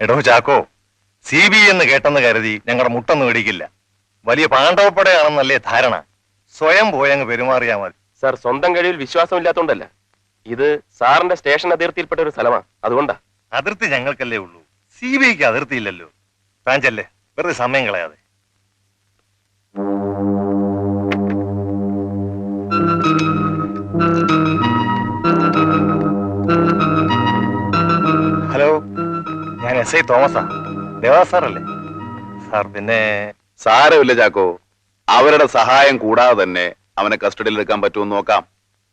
എടോ Chacko C B എന്ന് കേട്ടെന്ന് കരുതി ഞങ്ങളുടെ മുട്ടൊന്നും ഇടിക്കില്ല. വലിയ പാണ്ഡവപ്പടയാണെന്നല്ലേ ധാരണ. സ്വയം പോയങ്ങ് പെരുമാറിയാ മതി. സാർ സ്വന്തം കഴിവിൽ വിശ്വാസമില്ലാത്തോണ്ടല്ല. ഇത് സാറിന്റെ സ്റ്റേഷൻ അതിർത്തിയിൽപ്പെട്ട ഒരു സ്ഥലമാണ് അതുകൊണ്ടാ. അതിർത്തി ഞങ്ങൾക്കല്ലേ ഉള്ളൂ. സി ബി ഐക്ക് അതിർത്തിയില്ലല്ലോ. താൻ ചെല്ലേ. വെറുതെ സമയം കളയാതെ. S I തോമസാ. ദേവാ സാറല്ലേ? സാർ പിന്നെ സാരമില്ല ചാക്കോ. അവരുടെ സഹായം കൂടാതെ തന്നെ അവനെ കസ്റ്റഡിയിൽ എടുക്കാൻ പറ്റുമെന്ന് നോക്കാം.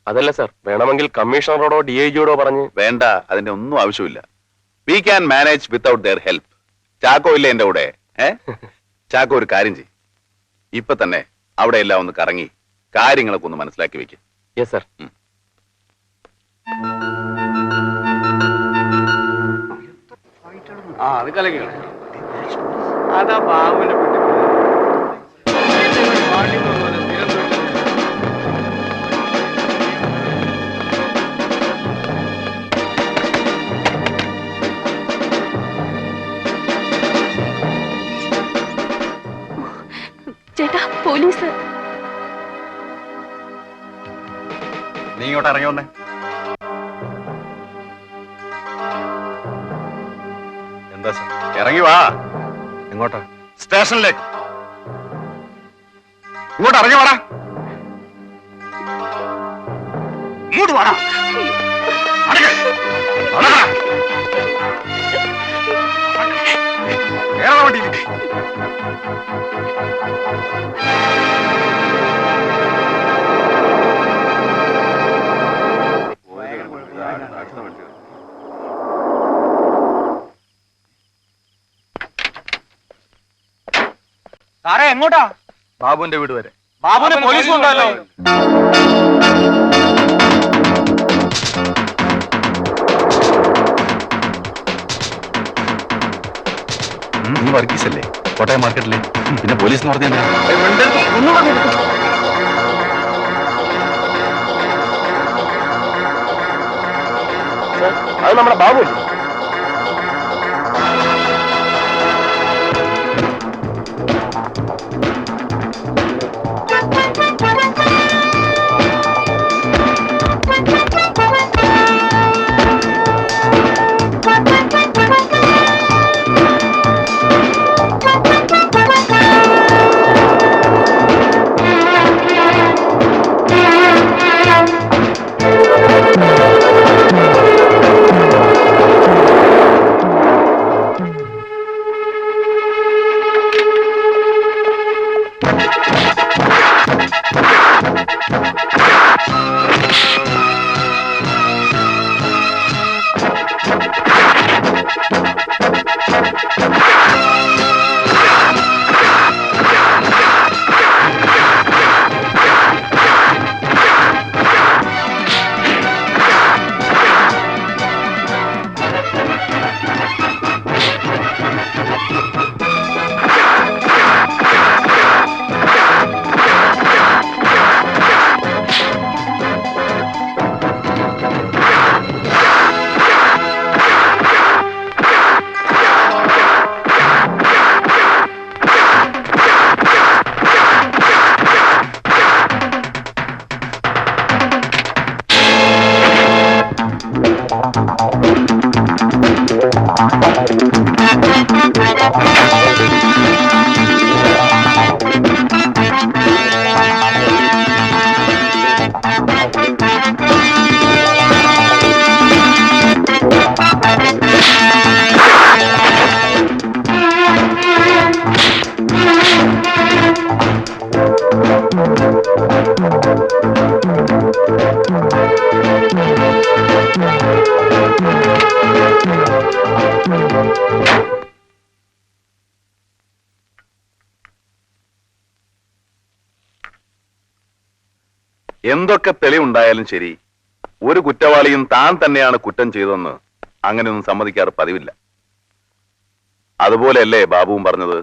അതല്ല സാർ വേണമെങ്കിൽ കമ്മീഷണറോടോ ഡി ഐ ജിയോടോ പറഞ്ഞ്. വേണ്ട അതിന്റെ ഒന്നും ആവശ്യമില്ല. We can manage without their help Chacko ഇല്ല എന്റെ കൂടെ? ഏ? ചാക്കോ ഒരു കാര്യം ചെയ്യും. ഇപ്പൊ തന്നെ അവിടെ എല്ലാം ഒന്ന് കറങ്ങി കാര്യങ്ങളൊക്കെ ഒന്ന് മനസ്സിലാക്കി വെക്കും. യെസ് സാർ ആ അത് കലക്കികളെ അതാ ബാബുവിനെ കുട്ടി ചേട്ടാ പോലീസ്. നീ ഇങ്ങോട്ട് ഇറങ്ങി വന്നേ. എന്താ സാർ? ഇറങ്ങി വാ. എങ്ങോട്ടാ? സ്റ്റേഷനിലേക്ക്. ഇങ്ങോട്ട് ഇറങ്ങി വാടാ. ഇങ്ങോട്ട് വാടാ. നടക്ക്. എങ്ങോട്ടാ? ബാബുവിന്റെ വീട് വരെ. ബാബുവിനെ പോലീസ് ഉണ്ടല്ലോ. നീ വർഗീസ് അല്ലേ കോട്ടയം മാർക്കറ്റിലെ. പിന്നെ പോലീസ് എന്ന് പറഞ്ഞാൽ അത് നമ്മുടെ ബാബു എന്തൊക്കെ തെളിവുണ്ടായാലും ശരി ഒരു കുറ്റവാളിയും താൻ തന്നെയാണ് കുറ്റം ചെയ്തതെന്ന് അങ്ങനെയൊന്നും സമ്മതിക്കാറ് പതിവില്ല. അതുപോലെയല്ലേ ബാബുവും പറഞ്ഞത്?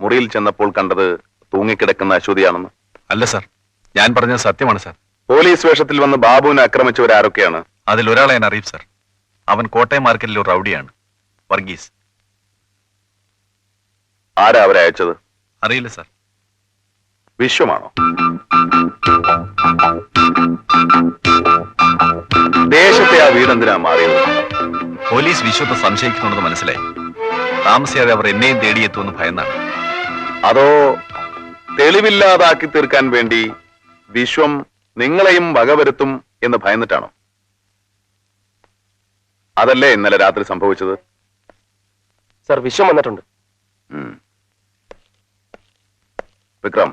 മുറിയിൽ ചെന്നപ്പോൾ കണ്ടത് തൂങ്ങിക്കിടക്കുന്ന അശ്വതിയാണെന്ന്. അല്ല സാർ ഞാൻ പറഞ്ഞത് സത്യമാണ് സാർ. പോലീസ് വേഷത്തിൽ വന്ന് ബാബുവിനെ ആക്രമിച്ചവരാരൊക്കെയാണ് അതിൽ ഒരാളെ ഞാൻ അറിയും സാർ. അവൻ കോട്ടയം മാർക്കറ്റിലെ ഒരു റൗഡിയാണ് വർഗീസ്. ആരാ അവരെ അയച്ചത്? അറിയില്ല സാർ. വിശ്വമാണോ? ദേശത്തെ ആ വീടെന്തിനാ മാറിയത്? പോലീസ് വിശ്വത്തെ സംശയിക്കുന്നുണ്ടെന്ന് മനസ്സിലായി. താമസിയാതെ അവർ എന്നെയും തേടിയെത്തുമെന്ന് ഭയന്നാണ്. അതോ തെളിവില്ലാതാക്കി തീർക്കാൻ വേണ്ടി വിശ്വം നിങ്ങളെയും വകവരുത്തും എന്ന് ഭയന്നിട്ടാണോ? അതല്ലേ ഇന്നലെ രാത്രി സംഭവിച്ചത്? സർ വിശ്വം വന്നിട്ടുണ്ട്. Vikram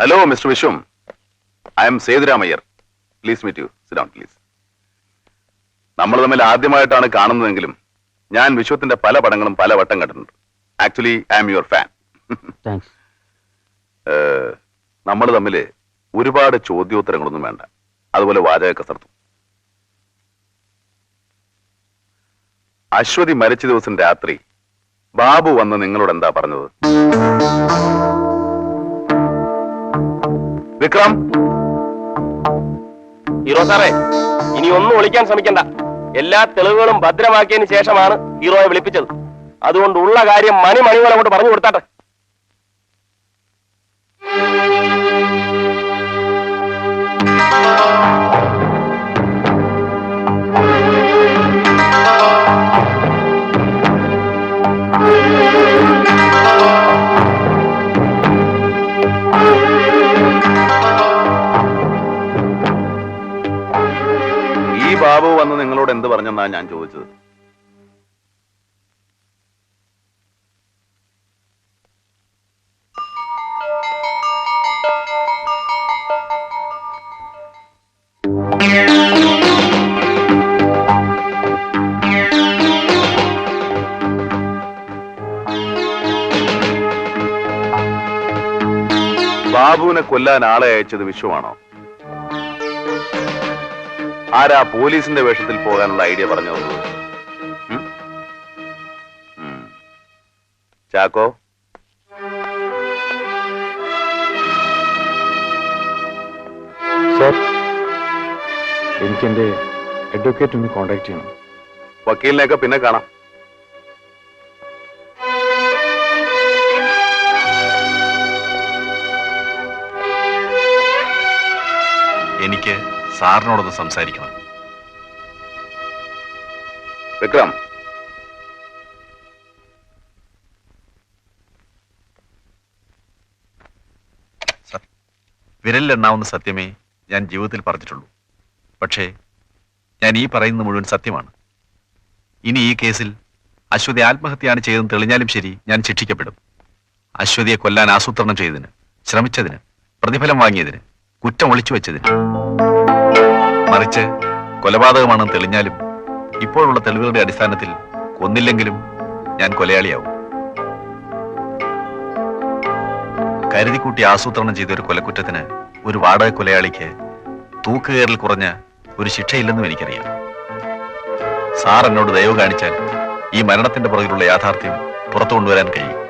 hello mister Vishwam I'm Sethuramaiyer please meet you sit down please നമ്മൾ തമ്മിൽ ആദ്യമായിട്ടാണ് കാണുന്നതെങ്കിലും ഞാൻ വിശ്വത്തിന്റെ പല പടങ്ങളും പല വട്ടം കണ്ടിട്ടുണ്ട്. Actually I'm your fan നമ്മൾ തമ്മിൽ ഒരുപാട് ചോദ്യോത്തരങ്ങളൊന്നും വേണ്ട. അതുപോലെ വാചക കസർത്തും അശ്വതി മരിച്ച ദിവസം രാത്രി ബാബു വന്ന് നിങ്ങളോട് എന്താ പറഞ്ഞത്? വിക്രം. ഹീറോ സാറേ ഇനി ഒന്നും ഒളിക്കാൻ ശ്രമിക്കണ്ട. എല്ലാ തെളിവുകളും ഭദ്രമാക്കിയതിന് ശേഷമാണ് ഹീറോയെ വിളിപ്പിച്ചത്. അതുകൊണ്ട് ഉള്ള കാര്യം മണി മണി പോലെ അങ്ങോട്ട് പറഞ്ഞു കൊടുത്താട്ടെ. എന്ത് പറഞ്ഞെന്നാ ഞാൻ ചോദിച്ചത്? ബാബുവിനെ കൊല്ലാൻ ആളെ അയച്ചത് വിശ്വമാണോ ആരാ പോലീസിന്റെ വേഷത്തിൽ പോകാനുള്ള ഐഡിയ പറഞ്ഞു തന്നത്? ഉം. ചാക്കോ സർ എനിക്ക് എന്റെ അഡ്വക്കേറ്റ് ഒന്ന് കോണ്ടാക്ട് ചെയ്യണം വക്കീലിനെയൊക്കെ പിന്നെ കാണാം സാറിനോടൊന്ന് സംസാരിക്കണം. വിക്രം. വിരലിലെണ്ണാവുന്ന സത്യമേ ഞാൻ ജീവിതത്തിൽ പറഞ്ഞിട്ടുള്ളൂ. പക്ഷേ ഞാൻ ഈ പറയുന്നത് മുഴുവൻ സത്യമാണ്. ഇനി ഈ കേസിൽ അശ്വതി ആത്മഹത്യയാണ് ചെയ്തെന്ന് തെളിഞ്ഞാലും ശരി ഞാൻ ശിക്ഷിക്കപ്പെടും. അശ്വതിയെ കൊല്ലാൻ ആസൂത്രണം ചെയ്തതിന് ശ്രമിച്ചതിന് പ്രതിഫലം വാങ്ങിയതിന് കുറ്റം ഒളിച്ചു വെച്ചതിന് മറിച്ച് കൊലപാതകമാണെന്ന് തെളിഞ്ഞാലും ഇപ്പോഴുള്ള തെളിവുകളുടെ അടിസ്ഥാനത്തിൽ കൊന്നില്ലെങ്കിലും ഞാൻ കൊലയാളിയാവും. കരുതിക്കൂട്ടി ആസൂത്രണം ചെയ്ത ഒരു കൊലക്കുറ്റത്തിന് ഒരു വാടക കൊലയാളിക്ക് തൂക്കുകയറിൽ കുറഞ്ഞ ഒരു ശിക്ഷയില്ലെന്നും എനിക്കറിയാം. സാർ എന്നോട് ദയവ് കാണിച്ചാൽ ഈ മരണത്തിന്റെ പുറകിലുള്ള യാഥാർത്ഥ്യം പുറത്തു കൊണ്ടുവരാൻ കഴിയും.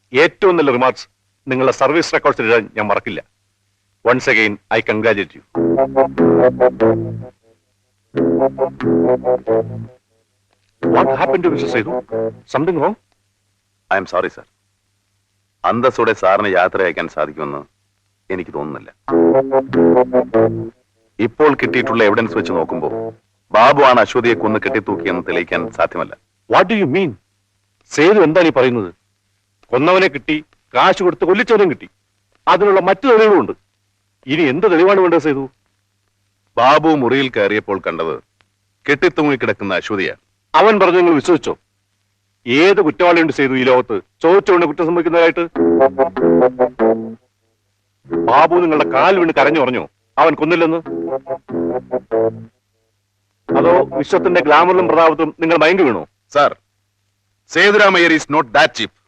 ഏറ്റവും നല്ല റിമാർക്സ് നിങ്ങളുടെ സർവീസ് റെക്കോർഡ്സ് ഇടാൻ ഞാൻ മറക്കില്ല. Once again I congratulate you what happen to mister Sethu something wrong I'm sorry sir അന്തസ്സോടെ സാറിന് യാത്ര അയക്കാൻ സാധിക്കുമെന്ന് എനിക്ക് തോന്നുന്നില്ല. ഇപ്പോൾ കിട്ടിയിട്ടുള്ള എവിഡൻസ് വെച്ച് നോക്കുമ്പോൾ ബാബു ആണ് അശ്വതിയെ കൊന്ന് കെട്ടിത്തൂക്കിയെന്ന് തെളിയിക്കാൻ സാധ്യമല്ല. What do you mean Sethu എന്താണ് ഈ പറയുന്നത്? കൊന്നവനെ കിട്ടി കാശ് കൊടുത്ത് കൊല്ലിച്ചവനും കിട്ടി. അതിനുള്ള മറ്റു തെളിവുകളുണ്ട്. ഇനി എന്ത് തെളിവാണ് വേണ്ടത് സേതു? ബാബു മുറിയിൽ കയറിയപ്പോൾ കണ്ടത് കെട്ടിത്തൂങ്ങി കിടക്കുന്ന അശ്വതിയാണ്. അവൻ പറഞ്ഞു നിങ്ങൾ വിശ്വസിച്ചോ? ഏത് കുറ്റവാളിയുണ്ട് സേതു ഈ ലോകത്ത്? ചോദിച്ചുകൊണ്ട് കുറ്റം സംഭവിക്കുന്നതായിട്ട്? ബാബു നിങ്ങളുടെ കാൽ വീണ് കരഞ്ഞു പറഞ്ഞു അവൻ കൊന്നില്ലെന്ന്? അതോ വിശ്വത്തിന്റെ ഗ്ലാമറിലും പ്രതാപത്തും നിങ്ങൾ മയങ്കി വീണോ? Sir Sethuramaiyer is not that cheap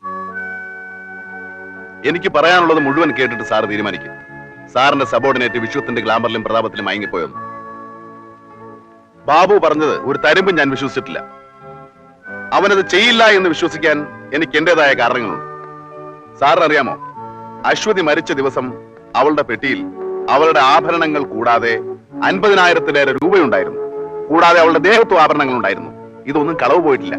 എനിക്ക് പറയാനുള്ളത് മുഴുവൻ കേട്ടിട്ട് സാർ തീരുമാനിക്കും. സാറിന്റെ സബോർഡിനേറ്റ് വിശ്വത്തിന്റെ ഗ്ലാമറിലും പ്രതാപത്തിലും മയങ്ങിപ്പോയെന്ന് ബാബു പറഞ്ഞത് ഒരു തരുമ്പും ഞാൻ വിശ്വസിച്ചിട്ടില്ല. അവനത് ചെയ്യില്ല എന്ന് വിശ്വസിക്കാൻ എനിക്ക് എന്റേതായ കാരണങ്ങളുണ്ട്. സാറിനറിയാമോ? അശ്വതി മരിച്ച ദിവസം അവളുടെ പെട്ടിയിൽ അവളുടെ ആഭരണങ്ങൾ കൂടാതെ അൻപതിനായിരത്തിലേറെ രൂപയുണ്ടായിരുന്നു. കൂടാതെ അവളുടെ ദേഹത്വ ആഭരണങ്ങൾ ഉണ്ടായിരുന്നു ഇതൊന്നും കളവ് പോയിട്ടില്ല.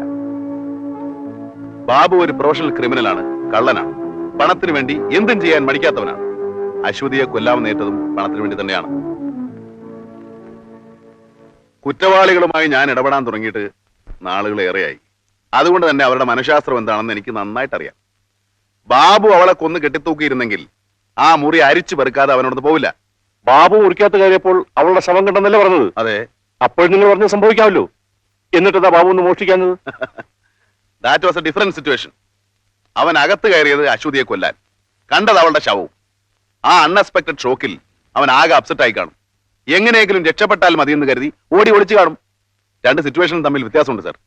ബാബു ഒരു പ്രൊഫഷണൽ ക്രിമിനലാണ് കള്ളനാണ്. പണത്തിന് വേണ്ടി എന്തും ചെയ്യാൻ മടിക്കാത്തവനാണ്. അശ്വതിയെ കൊല്ലാമെന്ന് ഏറ്റതും പണത്തിന് വേണ്ടി തന്നെയാണ്. കുറ്റവാളികളുമായി ഞാൻ ഇടപെടാൻ തുടങ്ങിയിട്ട് നാളുകളേറെയായി അതുകൊണ്ട് തന്നെ അവരുടെ മനഃശാസ്ത്രം എന്താണെന്ന് എനിക്ക് നന്നായിട്ട് അറിയാം ബാബു അവളെ കൊന്ന് കെട്ടിത്തൂക്കിയിരുന്നെങ്കിൽ ആ മുറി അരിച്ചു പെറുക്കാതെ അവനോട് പോവില്ല. ബാബു മുറിക്കാത്ത കാര്യപ്പോൾ അവളുടെ ശവം കണ്ടെന്നല്ലേ പറഞ്ഞത്? അതെ. അപ്പോൾ നിങ്ങൾ പറഞ്ഞത് സംഭവിക്കാമല്ലോ. എന്നിട്ടതാ ബാബു ഒന്ന് മോഷ്ടിക്കാഞ്ഞത്? That was a different situation അവൻ അകത്ത് കയറിയത് അശ്വതിയെ കൊല്ലാൻ. കണ്ടത് അവളുടെ ശവവും. ആ അൺഎക്സ്പെക്ടഡ് ഷോക്കിൽ അവൻ ആകെ അപ്സെറ്റ് ആയി കാണും. എങ്ങനെയെങ്കിലും രക്ഷപ്പെട്ടാൽ മതിയെന്ന് കരുതി ഓടി ഒളിച്ചു കാണും. രണ്ട് സിറ്റുവേഷനും തമ്മിൽ വ്യത്യാസമുണ്ട് സർ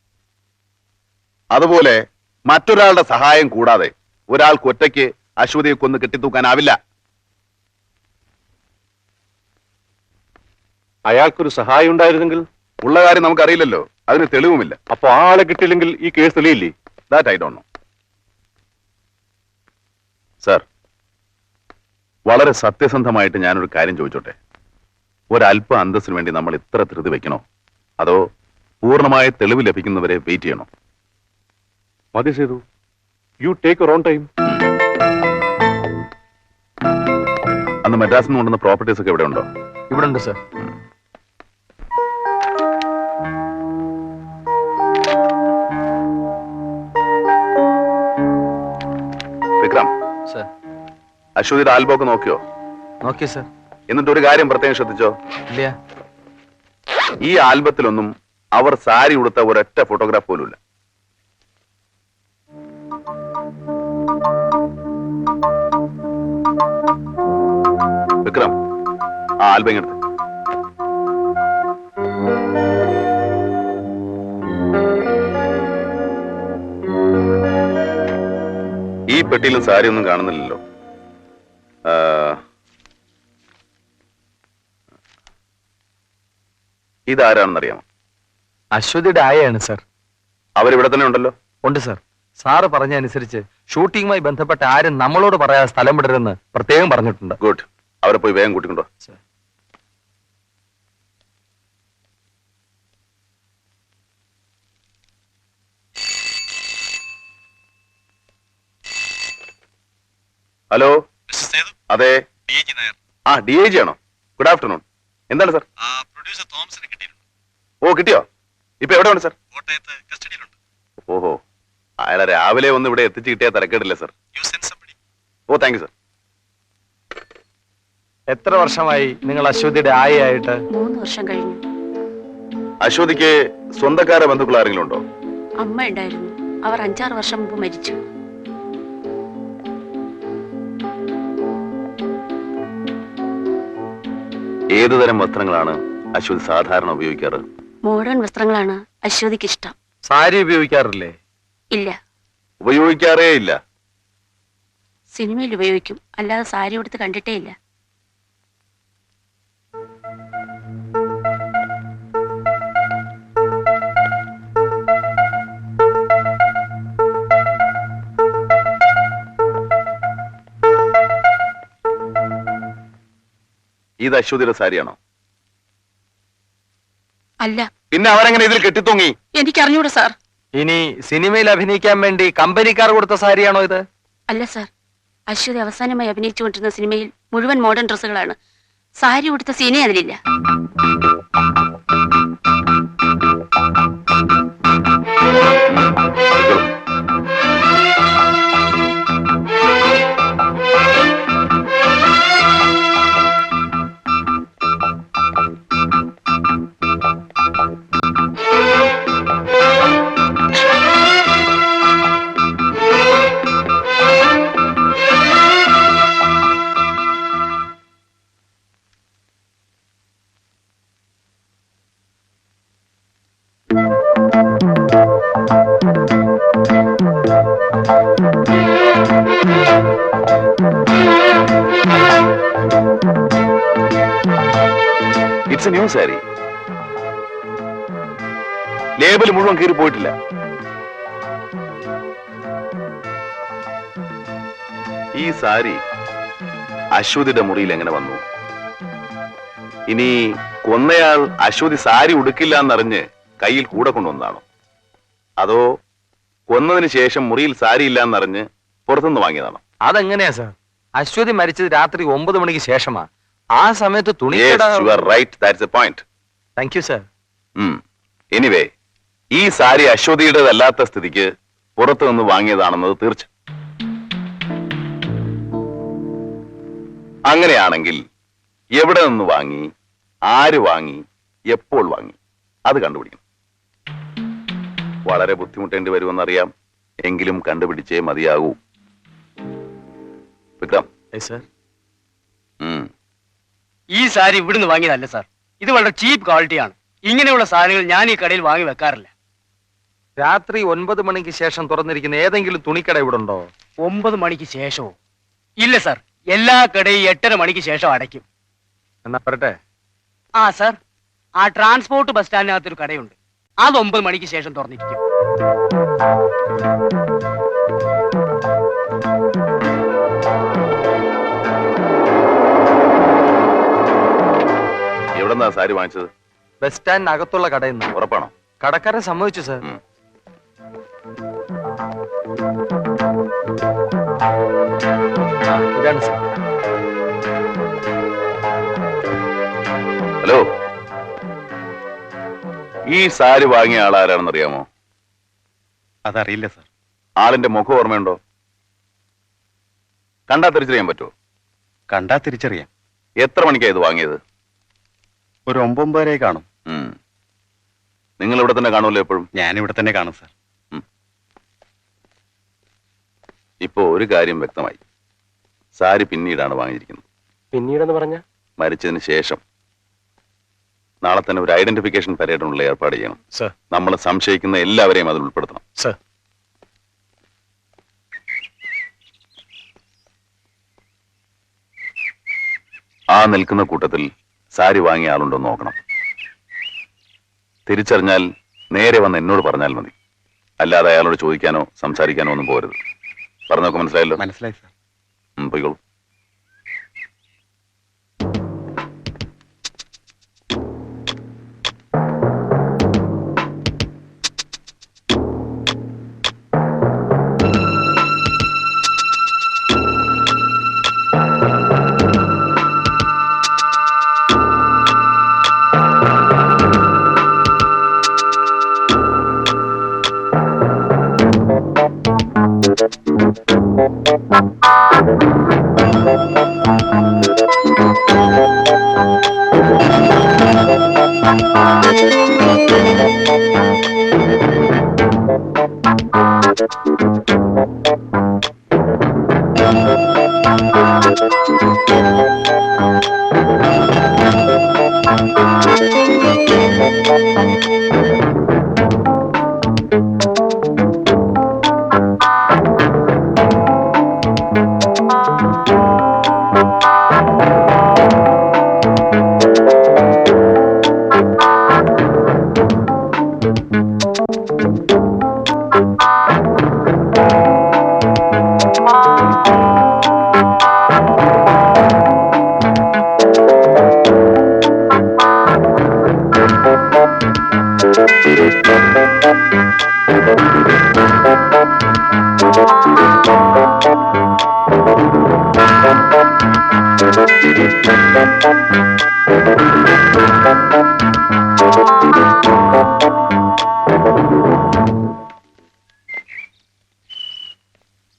അതുപോലെ മറ്റൊരാളുടെ സഹായം കൂടാതെ ഒരാൾക്ക് ഒറ്റയ്ക്ക് അശ്വതിയെ കൊന്ന് കെട്ടിത്തൂക്കാനാവില്ല. അയാൾക്കൊരു സഹായം ഉണ്ടായിരുന്നെങ്കിൽ? ഉള്ള കാര്യം നമുക്കറിയില്ലല്ലോ. അതിന് തെളിവുമില്ല. അപ്പൊ ആളെ കിട്ടിയില്ലെങ്കിൽ ഈ case തെളിയില്ലേ? That I don't know sir വളരെ സത്യസന്ധമായിട്ട് ഞാനൊരു കാര്യം ചോദിച്ചോട്ടെ? ഒരല്പ അന്തസ്സിന് വേണ്ടി നമ്മൾ ഇത്ര ധൃതി വെക്കണോ? അതോ പൂർണമായ തെളിവ് ലഭിക്കുന്നവരെ വെയിറ്റ് ചെയ്യണോ? മതി ചെയ്തു യു ടേക്ക് ഓൺ ടൈം അന്ന് മദ്രാസിൽ നിന്ന് കൊണ്ടുവന്ന പ്രോപ്പർട്ടീസ് ഒക്കെ ഇവിടെ ഉണ്ടോ ഇവിടെ ഉണ്ട് സർ അശ്വതിയുടെ ആൽബം ഒക്കെ നോക്കിയോ? നോക്കി സർ. എന്നിട്ട് ഒരു കാര്യം പ്രത്യേകം ശ്രദ്ധിച്ചോ? ഇല്ല. ഈ ആൽബത്തിലൊന്നും അവർ സാരി ഉടുത്ത ഒരൊറ്റ ഫോട്ടോഗ്രാഫ് ഇല്ല. വിക്രം ആ ആൽബം എടുത്ത് ഈ പെട്ടിയിലും സാരി ഒന്നും കാണുന്നില്ലല്ലോ. ഇതാരാണെന്നറിയാമോ? അശ്വതി ആയാണ് സർ. അവരിവിടെ തന്നെ ഉണ്ടല്ലോ? ഉണ്ട് സർ. സാറ് പറഞ്ഞ അനുസരിച്ച് ഷൂട്ടിങ്ങുമായി ബന്ധപ്പെട്ട ആരും നമ്മളോട് പറയാ സ്ഥലം വിടരുതെന്ന് പ്രത്യേകം പറഞ്ഞിട്ടുണ്ട്. ഗുഡ്. അവരെ പോയി വേഗം കൂട്ടിക്കൊണ്ടോ ഹലോ? അതെ. ആ ഡി ഐ ജി ആണോ? Good afternoon. എന്താണ് സാർ? പ്രൊഡ്യൂസർ തോമസിനെ ഓ കിട്ടിയോ? ഇപ്പൊ എവിടെ ഉണ്ട് സാർ? കോട്ടയത്ത് കസ്റ്റഡിയിലുണ്ട്. ഓഹോ. അയാളെ രാവിലെ ഒന്ന് ഇവിടെ എത്തിച്ച് കിട്ടിയാൽ തിരക്കേടില്ല സാർ. ഓ താങ്ക് യു സാർ എത്ര വർഷമായി നിങ്ങൾ അശ്വതിയുടെ ആയിട്ട് മൂന്ന് വർഷം കഴിഞ്ഞു. അശ്വതിക്ക് സ്വന്തക്കാരെ ബന്ധുക്കൾ ആരെങ്കിലും ഉണ്ടോ? അമ്മ ഉണ്ടായിരുന്നു. അവർ അഞ്ചാറ് വർഷം മുമ്പ് മരിച്ചു. ഏതുതരം വസ്ത്രങ്ങളാണ് അശ്വതി സാധാരണ ഉപയോഗിക്കാറ്? മോഡേൺ വസ്ത്രങ്ങളാണ് അശ്വതിക്ക് ഇഷ്ടം. സാരി ഉപയോഗിക്കാറില്ലേ? ഇല്ല. ഉപയോഗിക്കാറേ ഇല്ല. സിനിമയിൽ ഉപയോഗിക്കും. അല്ലാതെ സാരി ഉടുത്ത് കണ്ടിട്ടേ ഇല്ല. ഇത് അശ്വതിയുടെ സാരിയാണോ? അല്ല. പിന്നെ അവരെങ്ങനെ ഇതിൽ കെട്ടിത്തൂങ്ങി? എനിക്കറിഞ്ഞൂടെ സാർ. ഇനി സിനിമയിൽ അഭിനയിക്കാൻ വേണ്ടി കമ്പനിക്കാർ കൊടുത്ത സാരിയാണോ ഇത്? അല്ല സാർ. അശ്വതി അവസാനമായി അഭിനയിച്ചുകൊണ്ടിരുന്ന സിനിമയിൽ മുഴുവൻ മോഡേൺ ഡ്രസ്സുകളാണ്. സാരി ഉടുത്ത സീനേ അതിലില്ല. It's a new sari label മുഴുവൻ കീറി പോയിട്ടില്ല. ഈ സാരി അശ്വതിയുടെ മുറിയിൽ എങ്ങനെ വന്നു? ഇനി കൊന്നയാൾ അശ്വതി സാരി ഉടുക്കില്ല എന്നറിഞ്ഞ് കയ്യിൽ കൂടെ കൊണ്ടുവന്നതാണോ? അതോ കൊന്നതിന് ശേഷം മുറിയിൽ സാരി ഇല്ല എന്നറിഞ്ഞ് പുറത്തുനിന്ന് വാങ്ങിയതാണോ? അതെങ്ങനെയാ സാർ? അശ്വതി മരിച്ചത് രാത്രി ഒമ്പത് മണിക്ക് ശേഷമാ. ആ സമയത്ത് തുണി right that's a point thank you sir anyway ഈ സാരി അശ്വതിയുടേതല്ലാത്ത സ്ഥിതിക്ക് പുറത്തു നിന്ന് വാങ്ങിയതാണെന്നത് തീർച്ച. അങ്ങനെയാണെങ്കിൽ എവിടെ നിന്ന് വാങ്ങി ആര് വാങ്ങി എപ്പോൾ വാങ്ങി അത് കണ്ടുപിടിക്കണം. വളരെ ബുദ്ധിമുട്ടേണ്ടി വരുമെന്നറിയാം. എങ്കിലും കണ്ടുപിടിച്ചേ മതിയാകൂ. വിക്രം. സർ. ഈ സാരി ഇവിടുന്ന് വാങ്ങിയതല്ല സാർ. ഇത് വളരെ ചീപ്പ് ക്വാളിറ്റിയാണ് ഇങ്ങനെയുള്ള സാധനങ്ങൾ ഞാൻ ഈ കടയിൽ വാങ്ങി വെക്കാറില്ല. രാത്രി ഒൻപത് മണിക്ക് ശേഷം തുറന്നിരിക്കുന്ന ഏതെങ്കിലും തുണിക്കട ഇവിടെ ഉണ്ടോ ഒമ്പത് മണിക്ക് ശേഷമോ? ഇല്ല സാർ. എല്ലാ കടയും എട്ടര മണിക്ക് ശേഷം അടയ്ക്കും. എന്നാ പറട്ടെ. ആ സാർ. ആ ട്രാൻസ്പോർട്ട് ബസ് സ്റ്റാൻഡിനകത്തൊരു കടയുണ്ട്. അത് ഒമ്പത് മണിക്ക് ശേഷം തുറന്നിരിക്കും. എവിടെന്നാ സാരി വാങ്ങിച്ചത്? ബസ് സ്റ്റാൻഡിനകത്തുള്ള കടയിൽ നിന്ന്. ഉറപ്പാണോ? കടക്കാരൻ സമ്മതിച്ചു സാർ ഉം. ആ, ഇതാണ് സാർ ഹലോ. ഈ സാരി വാങ്ങിയ ആൾ ആരാണെന്ന് അറിയാമോ അതറിയില്ല സർ ആളിന്റെ മുഖം ഓർമ്മയുണ്ടോ? കണ്ടാ തിരിച്ചറിയാൻ പറ്റുമോ? കണ്ടാ തിരിച്ചറിയാം. എത്ര മണിക്കാ ഇത് വാങ്ങിയത്? ഒരു ഒമ്പൊമ്പതരെ കാണും. നിങ്ങൾ ഇവിടെ തന്നെ കാണുമല്ലോ എപ്പോഴും? ഞാൻ ഇവിടെ തന്നെ കാണും സാർ. ഇപ്പോ ഒരു കാര്യം വ്യക്തമായി. സാരി പിന്നീടാണ് വാങ്ങിയിരിക്കുന്നത്. പിന്നീടെന്ന് പറഞ്ഞ? മരിച്ചതിന് ശേഷം. നാളെ തന്നെ ഒരു ഐഡന്റിഫിക്കേഷൻ പരേഡിനുള്ള ഏർപ്പാട് ചെയ്യണം. സർ. നമ്മൾ സംശയിക്കുന്ന എല്ലാവരെയും അതിൽ ഉൾപ്പെടുത്തണം. സർ. ആ നിൽക്കുന്ന കൂട്ടത്തിൽ സാരി വാങ്ങിയ ആളുണ്ടോ നോക്കണം. തിരിച്ചറിഞ്ഞാൽ നേരെ വന്ന് എന്നോട് പറഞ്ഞാൽ മതി. അല്ലാതെ അയാളോട് ചോദിക്കാനോ സംസാരിക്കാനോ ഒന്നും പോരുത്. പറഞ്ഞൊക്കെ മനസ്സിലായല്ലോ? മനസ്സിലായി സാർ. പോയിക്കോളൂ.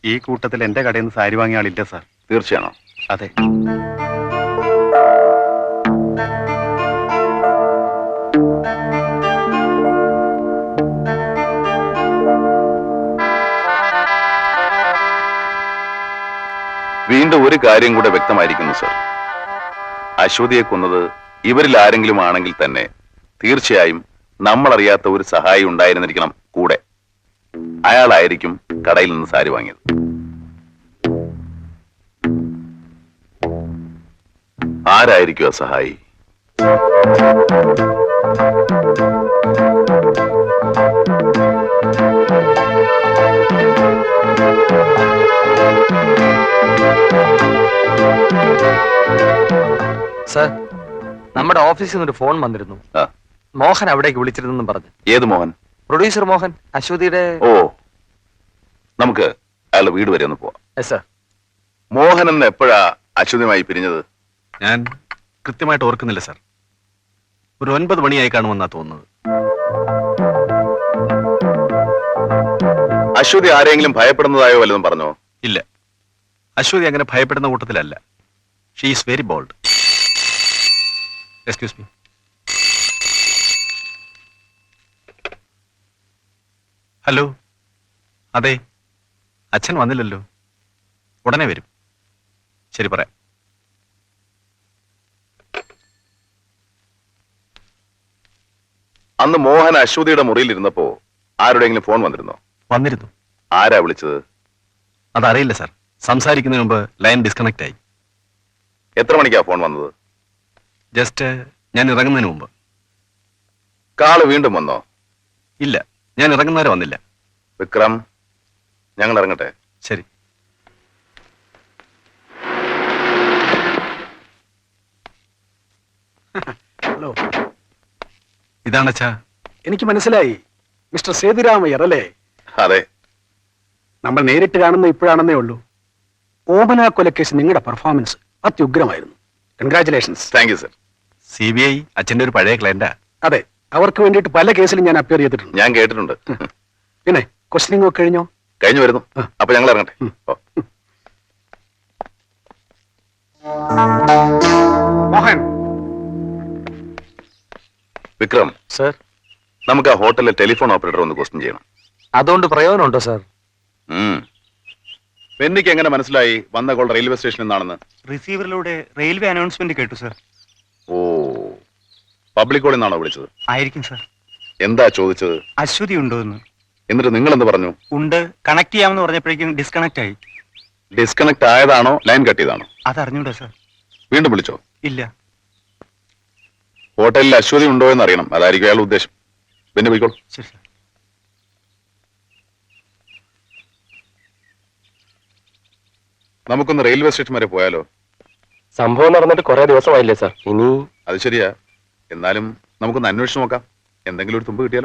ഈ കൂട്ടത്തിൽ എന്റെ കടയിൽ നിന്ന് സാരി വാങ്ങിയ ആളില്ല സാർ. തീർച്ചയാണോ? അതെ. വീണ്ടും ഒരു കാര്യം കൂടെ വ്യക്തമായിരിക്കുന്നു സർ. അശ്വതിയെ കൊന്നത് ഇവരിൽ ആരെങ്കിലും ആണെങ്കിൽ തന്നെ തീർച്ചയായും നമ്മൾ അറിയാത്ത ഒരു സഹായി ഉണ്ടായിരുന്നിരിക്കണം കൂടെ അയാളായിരിക്കും കടയിൽ നിന്ന് സാരി വാങ്ങിയത് ആരായിരിക്കും ആ സഹായി Thank you. സർ നമ്മുടെ ഓഫീസിൽ നിന്ന് ഒരു ഫോൺ വന്നിരുന്നു. ആ. മോഹൻ അവിടേക്ക് വിളിച്ചിരുന്നെന്നും പറഞ്ഞു. ഏത് മോഹൻ? പ്രൊഡ്യൂസർ മോഹൻ അശ്വതിയുടെ ഓ. നമുക്ക് അയാളുടെ വീട് വരെ ഒന്ന് പോവാം. മോഹൻ എന്ന് എപ്പോഴാ അശ്വതിയുമായി പിരിഞ്ഞത്? ഞാൻ കൃത്യമായിട്ട് ഓർക്കുന്നില്ല സർ ഒരു ഒൻപത് മണിയായി കാണുമെന്നാ തോന്നുന്നത്. അശ്വതി ആരെങ്കിലും ഭയപ്പെടുന്നതായോ വല്ലതും പറഞ്ഞോ? ഇല്ല. അശ്വതി അങ്ങനെ ഭയപ്പെടുന്ന കൂട്ടത്തിലല്ല. She is very bold excuse me hello അതെ. അച്ഛൻ വന്നില്ലല്ലോ. ഉടനെ വരും. ശരി പറയാം അന്ന് മോഹൻ അശ്വതിയുടെ മുറിയിൽ ഇരുന്നപ്പോ ആരുടെയെങ്കിലും ഫോൺ വന്നിരുന്നോ? വന്നിരുന്നു. ആരാ വിളിച്ചത്? അതറിയില്ല സാർ. സംസാരിക്കുന്നതിന് മുമ്പ് ലൈൻ ഡിസ്കണക്ട് ആയി എത്ര മണിക്കാ ഫോൺ വന്നത്? ജസ്റ്റ് ഞാൻ ഇറങ്ങുന്നതിന് മുമ്പ്. കാൾ വീണ്ടും വന്നോ? ഇല്ല ഞാൻ ഇറങ്ങുന്നവരെ വന്നില്ല. വിക്രം ഞങ്ങൾ ഇറങ്ങട്ടെ. ശരി. ഹലോ. ഇതാണ് അച്ഛാ എനിക്ക് മനസ്സിലായി. മിസ്റ്റർ സേതുരാമയ്യർ അല്ലേ? അതെ. നമ്മൾ നേരിട്ട് കാണുന്ന ഇപ്പോഴാണെന്നേ ഉള്ളൂ. ഓമന കൊലക്കേസ് നിങ്ങളുടെ performance അത്യുഗ്രമായിരുന്നു congratulations thank you sir C B I അച്ഛന്റെ ഒരു പഴയ ക്ലയന്റാ അതെ അവർക്ക് വേണ്ടിയിട്ട് പല കേസിലും ഞാൻ അപ്പിയർ ചെയ്തിട്ടുണ്ട്. ഞാൻ കേട്ടിട്ടുണ്ട്. പിന്നെ ക്വസ്റ്റനിങ് ഒക്കെ കഴിഞ്ഞോ? കഴിഞ്ഞു വരുന്നു. അപ്പൊ ഞങ്ങൾ ഇറങ്ങട്ടെ. മോഹൻ. വിക്രം. സർ. നമുക്ക് ആ ഹോട്ടലിലെ ടെലിഫോൺ ഓപ്പറേറ്റർ ഒന്ന് ക്വസ്റ്റ്യൻ ചെയ്യണം. അതുകൊണ്ട് പ്രയോജനമുണ്ടോ സാർ. പെന്നിക്ക് എങ്ങനെ മനസ്സിലായി വന്ന കോൾ റെയിൽവേ സ്റ്റേഷനിൽ നിന്നാണെന്ന്? റിസീവറിലൂടെ റെയിൽവേ അനൗൺസ്മെന്റ് കേട്ടു സർ. ഓ പബ്ലിക് കോളിൽ നിന്നാണോ വിളിച്ചത്? ആയിരിക്കും സർ. എന്താ ചോദിച്ചത്? അശ്വതി ഉണ്ടോ എന്ന് എന്നിട്ട് നിങ്ങൾ എന്ത് പറഞ്ഞു? ഉണ്ട് കണക്ട് ചെയ്യാമെന്ന് പറഞ്ഞപ്പോഴേക്കും ഡിസ്കണക്ട് ആയി. ഡിസ്കണക്ട് ആയതാണോ ലൈൻ കട്ട് ചെയ്താണോ? അതറിഞ്ഞൂടെ സർ. വീണ്ടും വിളിച്ചോ? ഇല്ല. ഹോട്ടലിൽ അശ്വതി ഉണ്ടോ എന്ന് അറിയണം. അതായിരിക്കും അയാളുടെ ഉദ്ദേശം. പിന്നെ പോയിക്കോളൂ ശരി സർ. നമുക്കൊന്ന് റെയിൽവേ സ്റ്റേഷൻ വരെ പോയാലോ? സംഭവം നടന്നിട്ട് കുറെ ദിവസമായില്ലേ സാർ. ഇനി അത് ശരിയാ. എന്നാലും നമുക്കൊന്ന് അന്വേഷിച്ച് നോക്കാം. എന്തെങ്കിലും ഒരു തുമ്പ് കിട്ടിയാലോ?